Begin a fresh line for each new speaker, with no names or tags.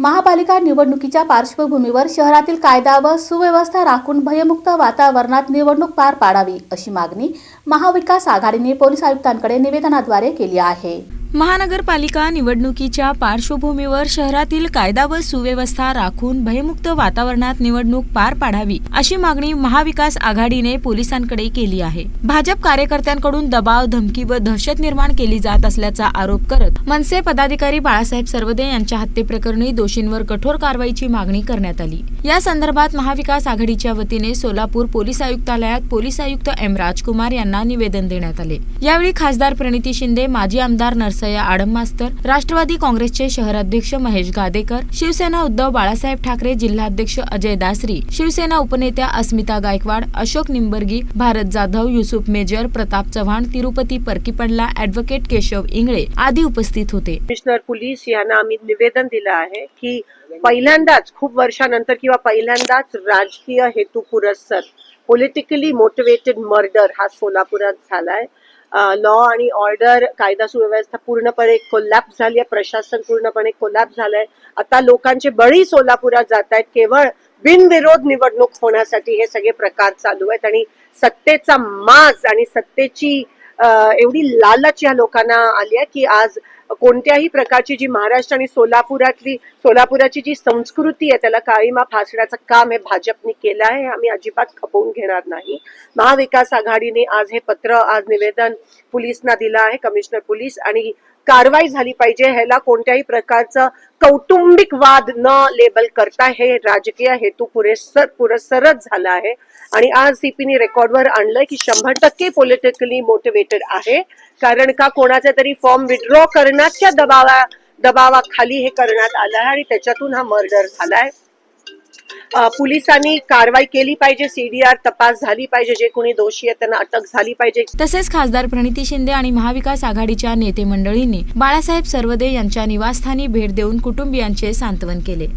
महापालिका निवडणुकीच्या पार्श्वभूमीवर शहरातील कायदा व सुव्यवस्था राखून भयमुक्त वातावरणात निवडणूक पार पाडावी अशी मागणी महाविकास आघाडीने पोलीस आयुक्तांकडे निवेदनाद्वारे केली आहे.
महानगरपालिका निवडणुकीच्या पार्श्वभूमीवर शहरातील कायदा व सुव्यवस्था राखून भयमुक्त वातावरणात निवडणूक पार पाडावी अशी मागणी महाविकास आघाडीने पोलिसांकडे केली आहे. भाजप कार्यकर्त्यांकडून दबाव धमकी व दहशत निर्माण केली जात असल्याचा आरोप करत मनसे पदाधिकारी बाळासाहेब सर्वदे यांच्या हत्येप्रकरणी दोषींवर कठोर कारवाईची मागणी करण्यात आली. या संदर्भात महाविकास आघाडीच्या वतीने सोलापूर पोलीस आयुक्तालयात पोलीस आयुक्त एम राजकुमार यांना निवेदन देण्यात आले. यावेळी खासदार प्रणिती शिंदे माजी आमदार नरसिंह आडम मास्तर राष्ट्रवादी काँग्रेसचे शहराध्यक्ष महेश गादेकर शिवसेना उद्धव बाळासाहेब ठाकरे जिल्हाध्यक्ष अजय दासरी शिवसेना उपनेत्या अस्मिता गायकवाड अशोक निंबर्गी भारत जाधव युसुफ मेजर प्रताप चव्हाण तिरुपती परकीपंडला ऍडव्होकेट केशव इंगळे आदी उपस्थित होते.
कमिशनर पोलीस यांना आम्ही निवेदन दिलं आहे की पहिल्यांदाच खूप वर्षानंतर किंवा पहिल्यांदाच राजकीय हेतू पुरस्सर पॉलिटिकली मोटिवेटेड मर्डर हा सोलापुरात झालाय. लॉ आणि ऑर्डर कायदा सुव्यवस्था पूर्णपणे कोल्हाप झाली आहे. प्रशासन पूर्णपणे कोल्हाप झालंय. आता लोकांचे बळी सोलापुरात जात आहेत. केवळ बिनविरोध निवडणूक होण्यासाठी हे सगळे प्रकार चालू आहेत. आणि सत्तेचा माज आणि सत्तेची एवढी लालच या लोकांना आली आहे की आज कोणत्याही प्रकारची जी महाराष्ट्र आणि सोलापुरातली सोलापुराची जी संस्कृती आहे त्याला काळीमा फासण्याचं काम हे भाजपने केलं आहे आम्ही अजिबात खपवून घेणार नाही. महाविकास आघाडीने आज हे पत्र आज निवेदन पोलिसना दिलं आहे कमिशनर पोलीस आणि कारवाई झाली पाहिजे. ह्याला कोणत्याही प्रकारचं कौटुंबिक वाद न लेबल करता हे राजकीय हेतू पुरेसर पुरस्सरच झाला आहे. आणि आज सीपीनी रेकॉर्डवर आणलंय की शंभर टक्के पॉलिटिकली मोटिवेटेड आहे. कारण का कोणाचा तरी फॉर्म विड्रॉ करण्याच्या दबावा दबावाखाली हे करण्यात आलं आहे आणि त्याच्यातून हा मर्डर झालाय. पोलिसांनी कारवाई केली पाहिजे सीडीआर तपास झाली पाहिजे जे कोणी दोषी आहे त्यांना अटक झाली पाहिजे.
तसेच खासदार प्रणिती शिंदे आणि महाविकास आघाडीच्या नेते मंडळींनी बाळासाहेब सर्वदे यांच्या निवासस्थानी भेट देऊन कुटुंबियांचे सांत्वन केले.